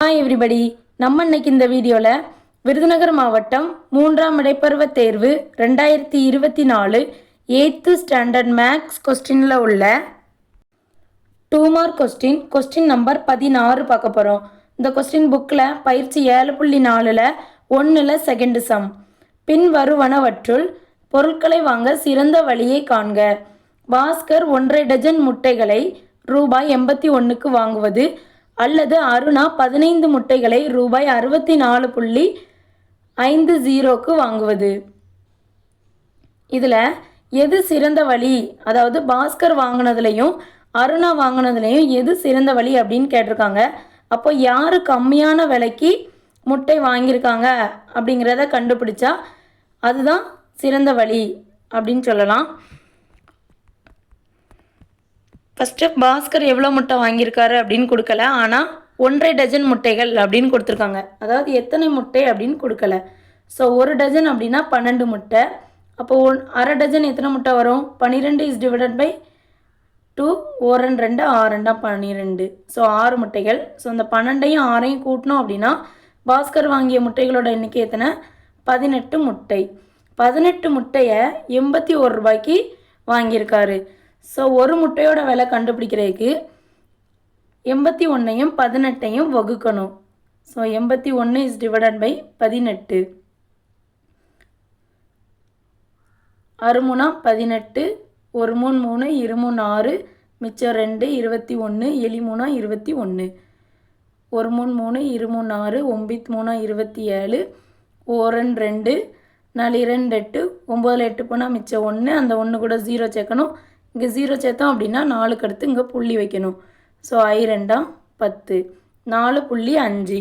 Hi everybody நம்ம இன்னைக்கு இந்த வீடியோவில் விருதுநகர் மாவட்டம் மூன்றாம் இடைப்பருவ தேர்வு ரெண்டாயிரத்தி இருபத்தி நாலு எயித்து ஸ்டாண்டர்ட் மேக்ஸ் கொஸ்டினில் உள்ள two mark question question number பதினாறு பார்க்க போகிறோம் இந்த கொஸ்டின் புக்கில் பயிற்சி ஏழு புள்ளி நாலில் ஒன்றில் செகண்ட் சம் பின் வருவனவற்றுள் பொருட்களை வாங்க சிறந்த வழியை காண்க. பாஸ்கர் ஒன்றரை டஜன் முட்டைகளை ரூபாய் எண்பத்தி ஒன்றுக்கு வாங்குவது அல்லது அருணா பதினைந்து முட்டைகளை ரூபாய் அறுபத்தி நாலு புள்ளி ஐந்து ஜீரோக்கு வாங்குவது. இதில் எது சிறந்த வழி? அதாவது பாஸ்கர் வாங்கினதுலையும் அருணா வாங்கினதுலையும் எது சிறந்த வழி அப்படின்னு கேட்டிருக்காங்க. அப்போ யார் கம்மியான விலைக்கு முட்டை வாங்கியிருக்காங்க அப்படிங்கிறத கண்டுபிடிச்சா அதுதான் சிறந்த வழி அப்படின்னு சொல்லலாம். ஃபஸ்ட்டு பாஸ்கர் எவ்வளோ முட்டை வாங்கியிருக்காரு அப்படின்னு கொடுக்கல. ஆனால் ஒன்றரை டஜன் முட்டைகள் அப்படின்னு கொடுத்துருக்காங்க. அதாவது எத்தனை முட்டை அப்படின்னு கொடுக்கல. ஸோ ஒரு டஜன் அப்படின்னா பன்னெண்டு முட்டை. அப்போ ஒன் அரை டஜன் எத்தனை முட்டை வரும்? பன்னிரெண்டு இஸ் டிவைடட் பை டூ ஓரன் ரெண்டு ஆறுண்டா பன்னிரெண்டு. ஸோ ஆறு முட்டைகள். ஸோ அந்த பன்னெண்டையும் ஆறையும் கூட்டினோம் அப்படின்னா பாஸ்கர் வாங்கிய முட்டைகளோட எண்ணிக்கை எத்தனை? பதினெட்டு முட்டை. பதினெட்டு முட்டையை எண்பத்தி ஒரு ரூபாய்க்கு வாங்கியிருக்காரு. ஸோ ஒரு முட்டையோட விலை கண்டுபிடிக்கிறதுக்கு எண்பத்தி ஒன்றையும் பதினெட்டையும் வகுக்கணும். ஸோ எண்பத்தி ஒன்று இஸ் டிவைடட் பை பதினெட்டு. அறுமுனா பதினெட்டு ஒரு மூணு மூணு இருமூணு ஆறு மிச்சம் ரெண்டு இருபத்தி ஒன்று எலிமூணா இருபத்தி ஒன்று ஒரு மூணு மூணு இருமூணு ஆறு ஒம்பித் மூணா இருபத்தி ஏழு ஓரன் ரெண்டு நாலு இரண்டு எட்டு ஒம்பதில் எட்டு போனால் மிச்சம் ஒன்று அந்த ஒன்று கூட ஜீரோ சேர்க்கணும். இங்கே ஜீரோ சேர்த்தோம் அப்படின்னா நாலுக்கு அடுத்து இங்கே புள்ளி வைக்கணும். ஸோ ஐ ரெண்டாம் பத்து. நாலு புள்ளி அஞ்சு.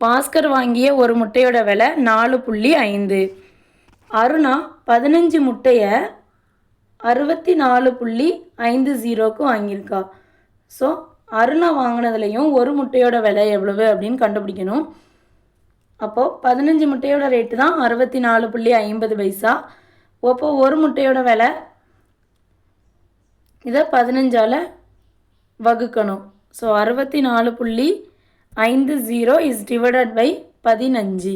பாஸ்கர் வாங்கிய ஒரு முட்டையோட விலை நாலு புள்ளி ஐந்து. அருணா பதினஞ்சு முட்டையை அறுபத்தி நாலு புள்ளி ஐந்து ஜீரோக்கு வாங்கியிருக்கா. ஸோ அருணா வாங்கினதுலையும் ஒரு முட்டையோட விலை எவ்வளவு அப்படின்னு கண்டுபிடிக்கணும். அப்போது பதினஞ்சு முட்டையோட ரேட்டு தான் அறுபத்தி நாலு புள்ளி ஐம்பது பைசா. அப்போது ஒரு முட்டையோட விலை இதை பதினஞ்சால் வகுக்கணும். ஸோ அறுபத்தி நாலு புள்ளி ஐந்து ஜீரோ இஸ் டிவைடட் பை பதினஞ்சு.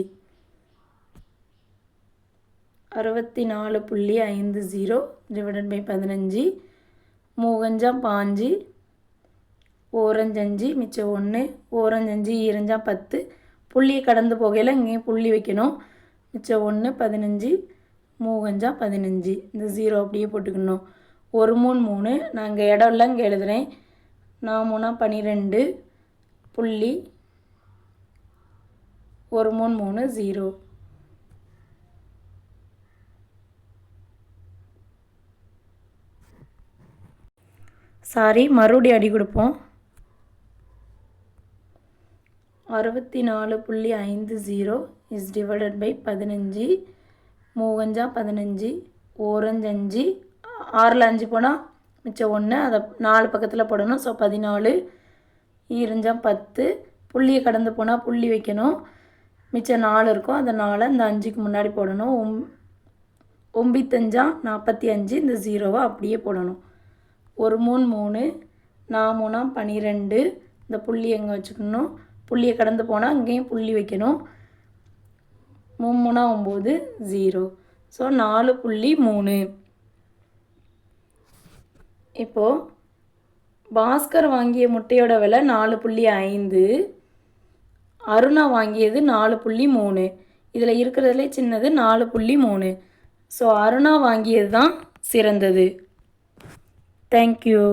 அறுபத்தி நாலு புள்ளி ஐந்து ஜீரோ டிவைடட் பை பதினஞ்சு. மூவஞ்சா பாஞ்சு ஓரஞ்சஞ்சு மிச்சம் ஒன்று ஓரஞ்சஞ்சு ஈரஞ்சா பத்து. புள்ளியை கடந்து போகையில் இங்கேயும் புள்ளி வைக்கணும். மிச்சம் ஒன்று பதினஞ்சு மூவஞ்சா பதினஞ்சு. இந்த ஜீரோ அப்படியே போட்டுக்கணும். ஒரு மூணு மூணு. நான் இங்கே இடம் இல்லை இங்கே எழுதுகிறேன் நான் மூணா பன்னிரெண்டு புள்ளி ஒரு மூணு மூணு ஜீரோ. சாரி மறுபடியும் அடி கொடுப்போம். அறுபத்தி நாலு புள்ளி ஐந்து ஜீரோ இஸ் டிவைடட் பை பதினஞ்சு. மூவஞ்சா பதினஞ்சு. ஓரஞ்சஞ்சு ஆறில் அஞ்சு போனால் மிச்சம் ஒன்று அதை நாலு பக்கத்தில் போடணும். ஸோ பதினாலு ஈரஞ்சா பத்து புள்ளியை கடந்து போனால் புள்ளி வைக்கணும். மிச்சம் நாலு இருக்கும். அந்த நாலை இந்த அஞ்சுக்கு முன்னாடி போடணும். ஒம் ஒம்பித்தஞ்சா நாற்பத்தி அஞ்சு இந்த ஜீரோவை அப்படியே போடணும். ஒரு மூணு மூணு நான் மூணா பன்னிரெண்டு இந்த புள்ளி எங்கே வச்சுக்கணும்? புள்ளியை கடந்து போனால் அங்கேயும் புள்ளி வைக்கணும். மூணு மூணா ஒம்பது ஜீரோ. ஸோ நாலு புள்ளி மூணு. இப்போது பாஸ்கர் வாங்கிய முட்டையோட விலை நாலு புள்ளி ஐந்து. அருணா வாங்கியது நாலு புள்ளி மூணு. இதில் இருக்கிறதுலே சின்னது நாலு புள்ளி மூணு. ஸோ அருணா வாங்கியது தான் சிறந்தது தேங்க்யூ